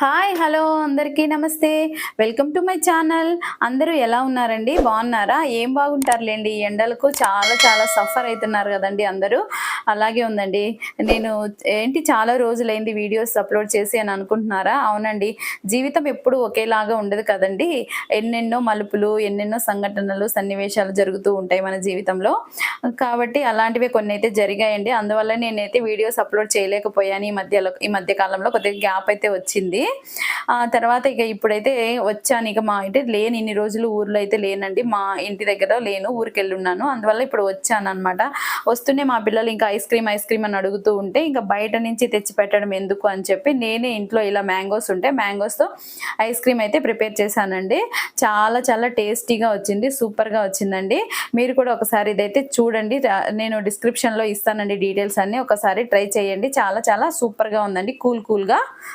Hi hello అందరికీ నమస్తే. Welcome to my channel. అందరూ ఎలా ఉన్నారండి? బాగున్నారా? ఏం బాగుంటారులేండి? ఈ ఎండలకు చాలా చాలా సఫర్ అవుతున్నారు కదండి అందరూ. అలాగే ఉందండి. నేను ఏంటి చాలా రోజులైంది వీడియోస్ అప్లోడ్ చేసి అని అనుకుంటున్నారా? అవునండి. జీవితం ఎప్పుడు ఒకేలాగా ఉండదు కదండి. ఎన్నెన్నో మలుపులు ఎన్నెన్నో సంఘటనలు సన్నివేశాలు జరుగుతూ ఉంటాయి మన జీవితంలో. కాబట్టి అలాంటివి కొన్ని అయితే జరిగాయండి. అందువల్ల నేనైతే వీడియోస్ అప్లోడ్ చేయలేకపోయాను ఈ మధ్యలో ఈ మధ్య కాలంలో కొద్దిగా గ్యాప్ అయితే వచ్చింది. ఆ తర్వాత ఇక ఇప్పుడైతే వచ్చాను. ఇక మా అయితే లేని ఇన్ని రోజులు ఊర్లో అయితే లేనండి. మా ఇంటి దగ్గర లేను ఊరికి వెళ్ళి ఉన్నాను. అందువల్ల ఇప్పుడు వచ్చాను అనమాట వస్తూనే మా పిల్లలు ఇంకా ఐస్ క్రీమ్ ఐస్ క్రీమ్ అని అడుగుతూ ఉంటే ఇంకా బయట నుంచి తెచ్చి పెట్టడం ఎందుకు? అని చెప్పి నేనే ఇంట్లో ఇలా మ్యాంగోస్ ఉంటే మ్యాంగోస్తో ఐస్ క్రీమ్ అయితే ప్రిపేర్ చేశానండి. చాలా చాలా టేస్టీగా వచ్చింది సూపర్గా వచ్చిందండి. మీరు కూడా ఒకసారి ఇదైతే చూడండి. నేను డిస్క్రిప్షన్లో ఇస్తానండి డీటెయిల్స్ అన్నీ. ఒకసారి ట్రై చేయండి. చాలా చాలా సూపర్గా ఉందండి. కూల్ కూల్గా.